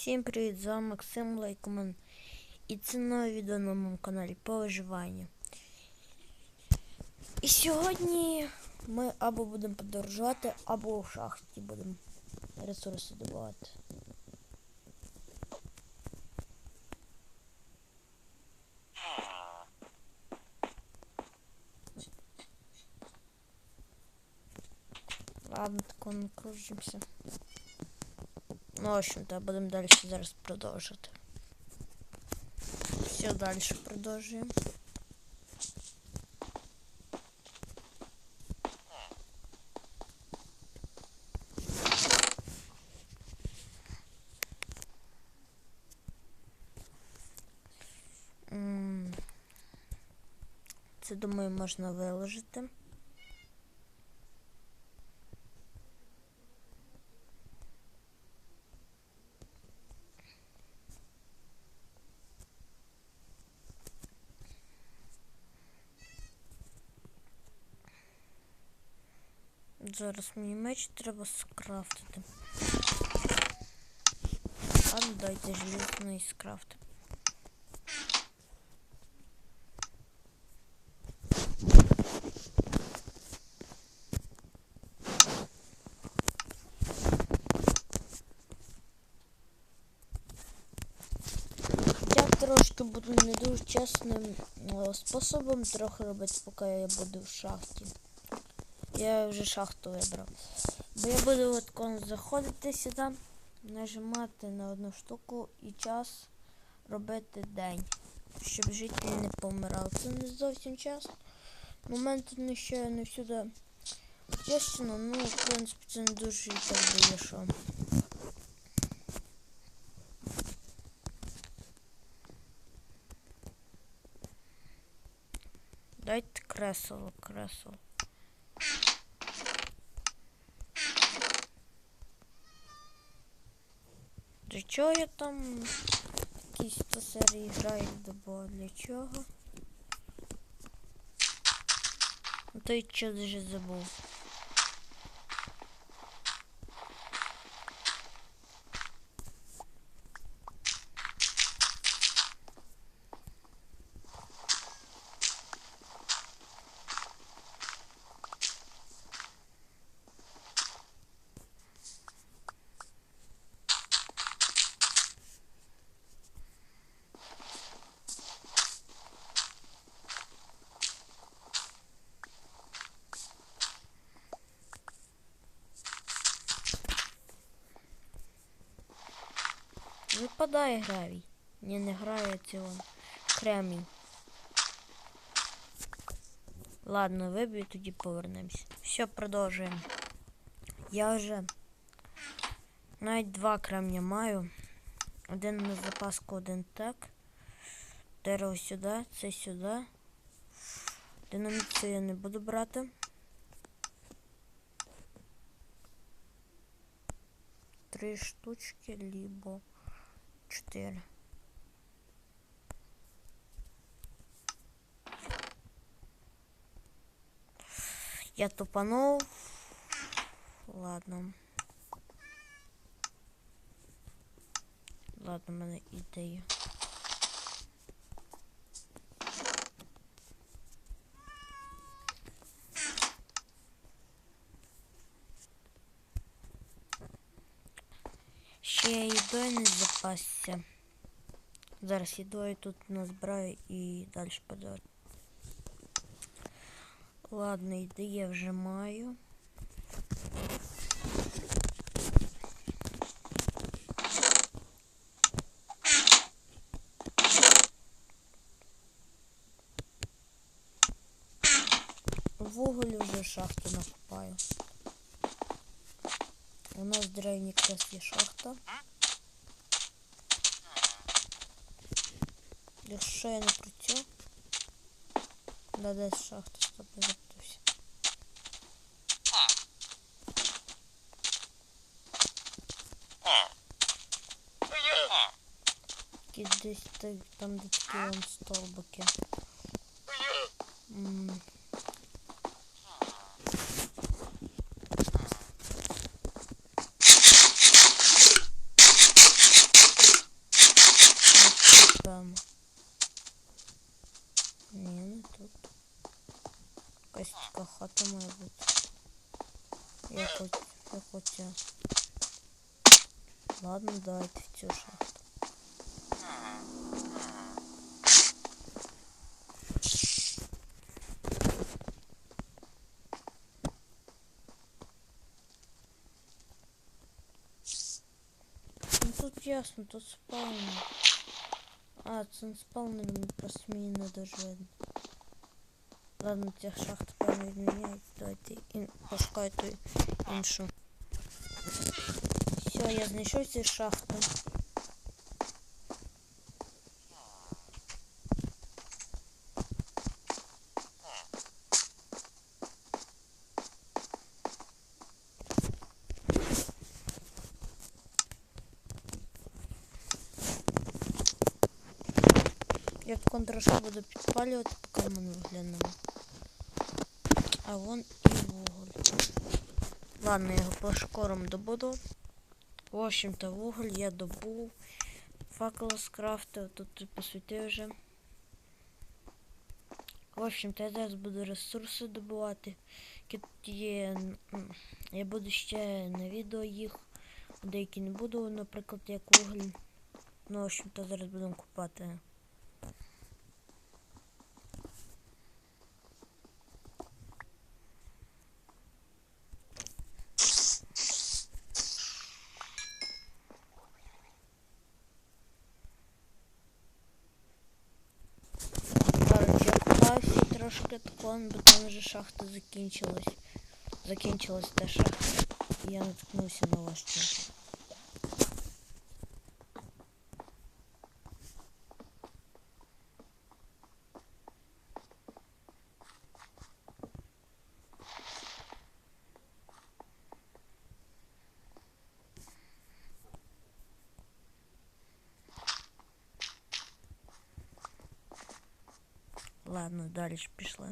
Всім привіт, з вами Максим Лайкман. І це нове відео на моєму каналі по виживанню. І сьогодні ми або будемо подорожувати, або в шахті будемо ресурси добувати. Ладно, тако не кружимося. Ну, в общем-то, будемо далі зараз продовжувати. Все, далі продовжуємо. Це, думаю, можна виложити. Зараз мені меч треба скрафтити. Ладно, дайте железний скрафт. Я трошки буду не дуже чесним е, способом трохи робити, поки я буду в шахті. Я вже шахту вибрав. Бо я буду от заходити сюди, нажимати на одну штуку і час робити день. Щоб жителі не помирали. Це не зовсім час. Момент не ще не всюди чесно, ну в принципі це не дуже так дає що. Дайте кресло, кресло. Для чого я там якісь то серії граю добо? Для чого? Ну, То й що вже забув. Випадає гравій. Ні, не грає цього. Кремінь. Ладно, виб'ю, тоді повернемось. Все, продовжуємо. Я вже навіть два кремня маю. Один на запаску, один так. Дерево сюди, це сюди. Динаміт я не буду брати. Три штучки, либо чотири. Я тупанув. Ладно. Ладно, в мене ідея. Запасся. Зараз їдою тут назбираю і далі подаю. Ладно, йди я вже маю. Вуголь вже шахту накопаю. У нас в деревні якраз є шахта. Якщо я не крутю, да десь шахта, стоп, я запутався. Десь так, там де такі столбики. М. Я хоча. Ладно, давайте в цю шахту. Ну тут ясно, тут спаунер. А, це не спаунер, мені просто мені не дуже видно. Ладно, цих шахт певно відміняють. Давайте ін... пошукаю ту іншу. Все, я знайшов ці шахти. Я потім трошки буду підпалювати, поки ми не виглянемо. А вон і вуголь. Ладно, я його пошкором добуду. В общем-то, вуголь я добув. Факел скрафтив, тут посвітив вже. В общем-то, я зараз буду ресурси добувати. які є. Я буду ще на відео їх. Деякі не буду, наприклад, як вуголь. Ну, в общем-то, зараз будемо купати. шахта закінчилась. Закінчилась та шахта. І я наткнувся на ваш час. Ладно, далі пішли.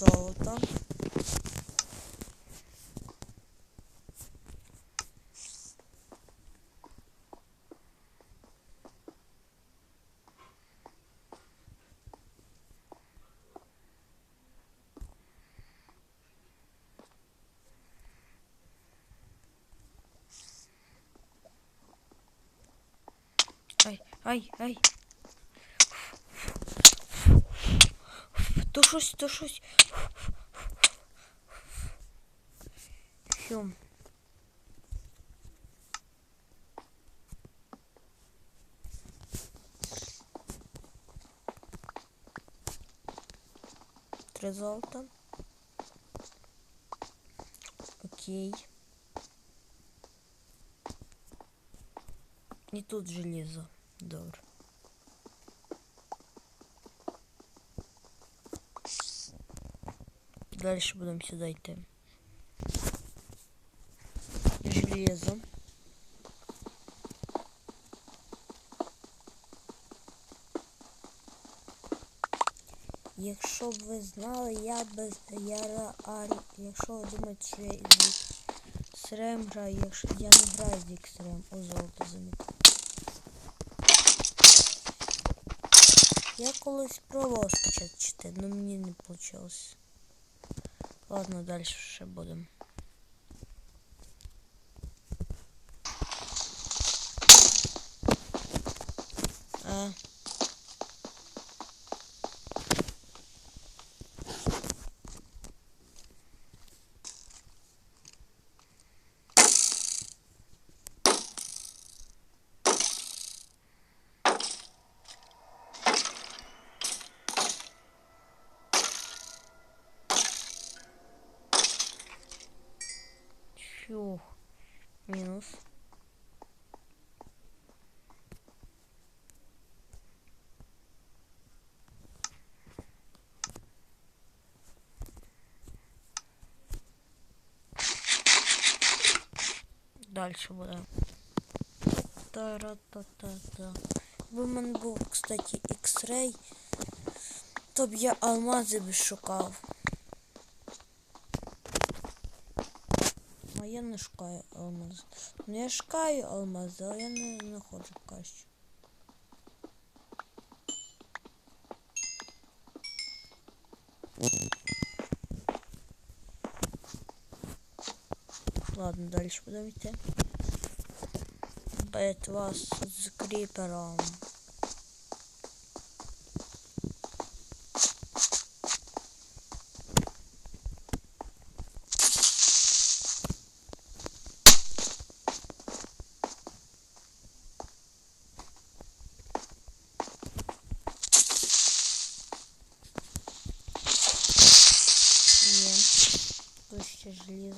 Золото. Ай, ай, ай. То щось, то щось. Фьом. Три золота. Окей. І тут железо. Добре. Дальше будем сюда йти. Железо. Якщо б ви знали, я без я реаль... Якщо ви думаєте, що я Xrem граю, якщо я не граю з Xrem, у золото замітив. Я колись пробував спочатку, але мені не вийшло. Ладно, дальше ще будемо. А. Фух. Минус. Дальше буде. Та-ра-та-та-та. В був, кстати, X-Ray, то б я алмази б шукав. Я не шукаю алмази. Ну я шукаю алмази, але я не знаходжу поки що. Ладно, далі будемо йти. Битва з, з кріпером. Є. Тут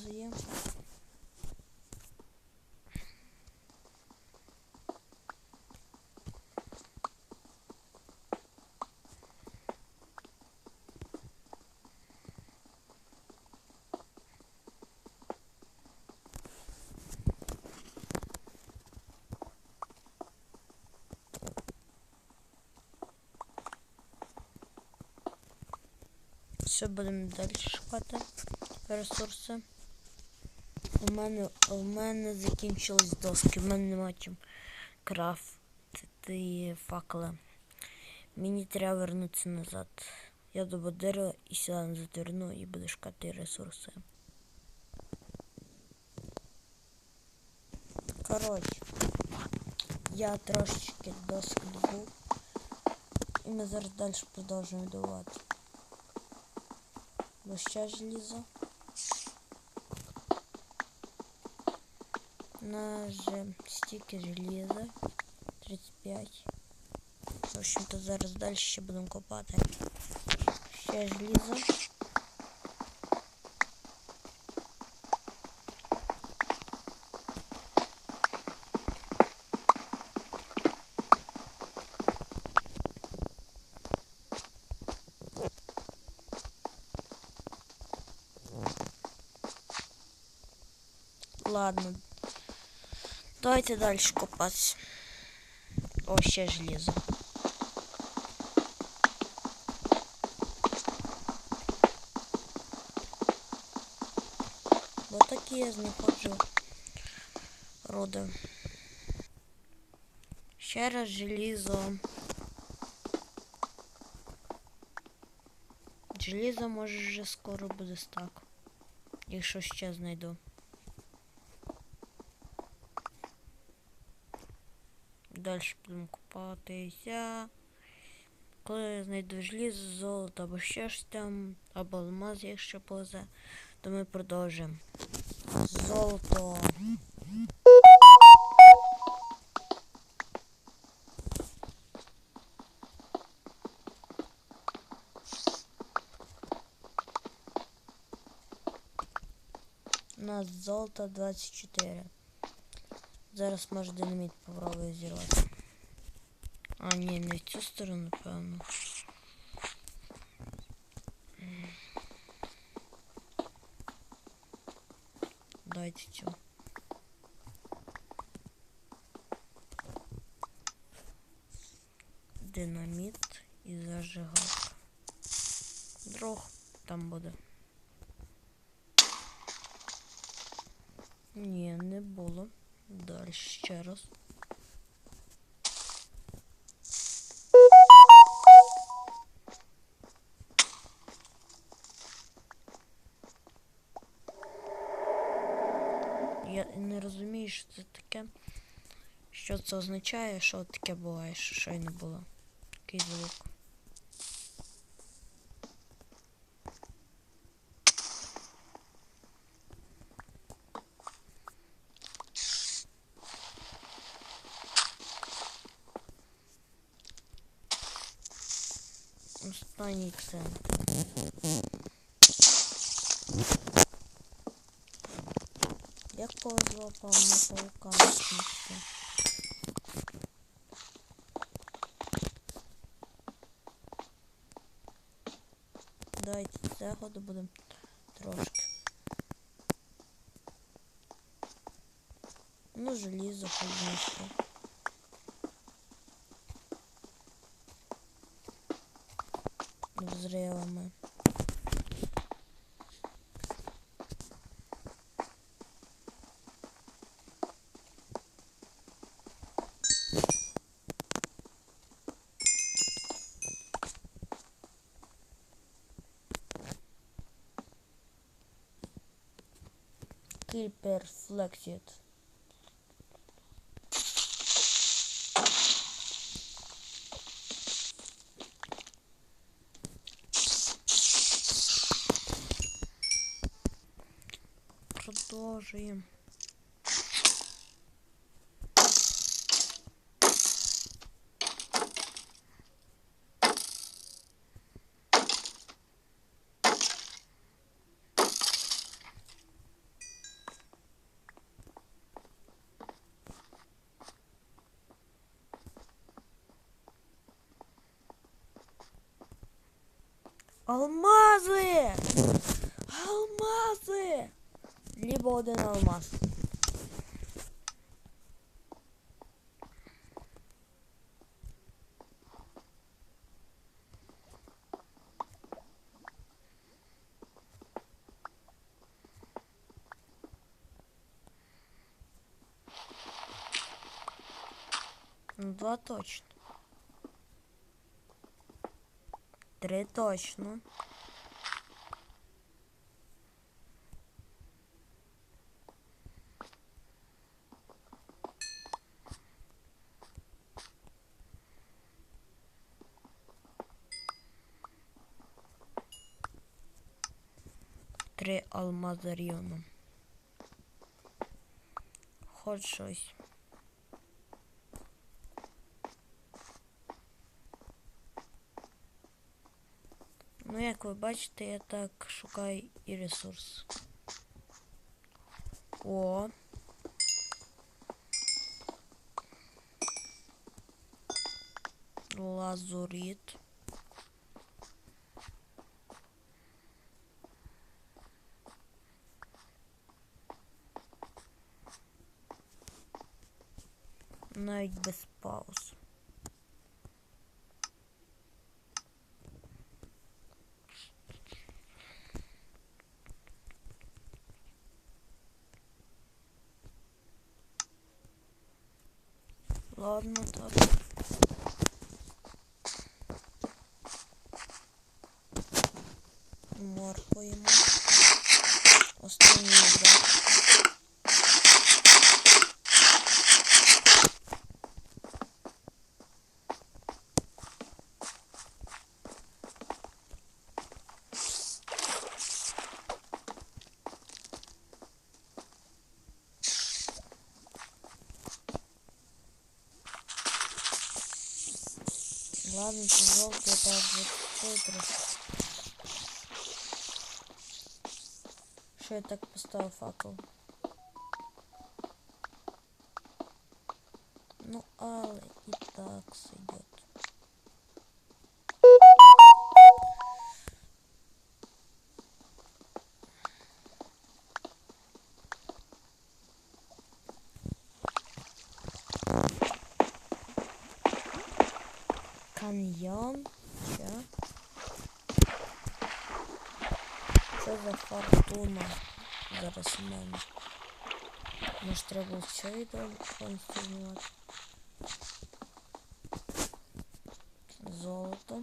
ще желізо. Все, будемо далі шукати ресурси. У мене, у мене закінчились доски, в мене нема чим крафтити факели. Мені треба вернутися назад. Я до дерева і сюди назад верну і буду шукати ресурси. Коротше, я трошечки досок добув. І ми зараз далі продовжуємо добувати. Бо ще желізо. На же стільки желіза. 35. В общем-то зараз далі ще будемо копати. Ще желізо. Ладно. Давайте дальше копаться. О, ще железо. Вот такие я знаходжу роди. Ще раз желізо. Желізо може вже скоро буде стак. Якщо ще знайду. Далі будемо купатися. Коли я знайду желізо, золото або ще щось там, або алмаз, якщо повезе, то ми продовжимо. Золото. У нас золото 24. Зараз може динаміт попробую зірвати. А, ні, не в цю сторону, певно. Дайте цю. Динаміт і зажигалка. Дрог там буде. Ні, не було. Далі ще раз. Я не розумію, що це таке. Що це означає, що таке буває, що щойно було. Такий звук. Центр. Як повезло певно паука Давайте цього добудемо трошки. Ну, желізо хай skill perfected. Продовжуємо. Алмази! Алмази! Либо один алмаз. Два точно. Три точно. Три алмази рівно. Хоч щось. Ну, як ви бачите, я так шукаю і ресурс. О. Лазурит. Навіть без пауз. Ладно, так. Моркуємо. Останній удар. Ладно, це жовтий, так вот трохи. Що я так поставив факел? Ну, але і так сойдет. Каньйон. Що? Що за фортуна зараз у мене? Може ще відео повністю знімати? Золото.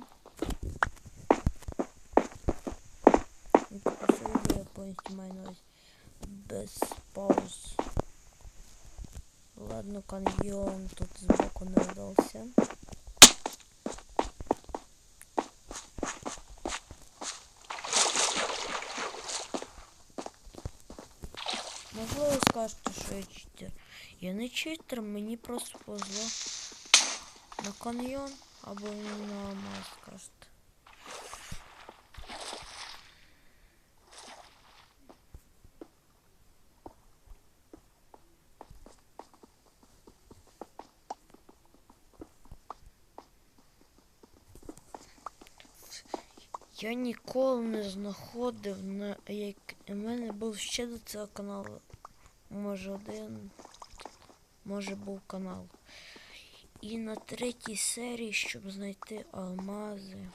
Ну, поки що відео повністю маю без пауз. Ладно, каньйон тут сбоку не. Можливо, ви скажете, що я читер. Я не читер, мені просто повезло на каньйон або на алмаз. Я ніколи не знаходив на як у мене був ще до цього каналу. Може один, може був канал. І на третій серії, щоб знайти алмази.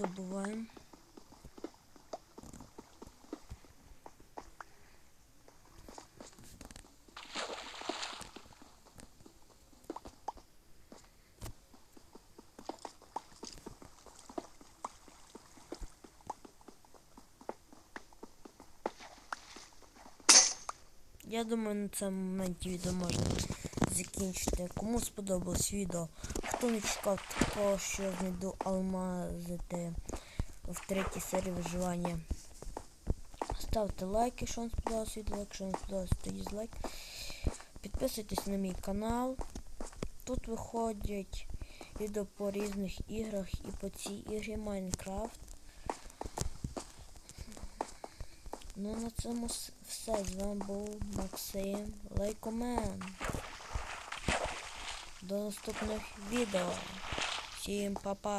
Добуваємо. Я думаю, на цьому моменті відео можна закінчити. Кому сподобалось відео, хто не що знайду алмази в третій серії виживання. Ставте лайк, якщо вам сподобалось відео, якщо не сподобалось, то дізлайк. Підписуйтесь на мій канал. Тут виходять відео по різних іграх і по цій ігрі Майнкрафт. Ну на цьому все. З вами був Максим Лайкомен. До наступних відео. Всім па-па.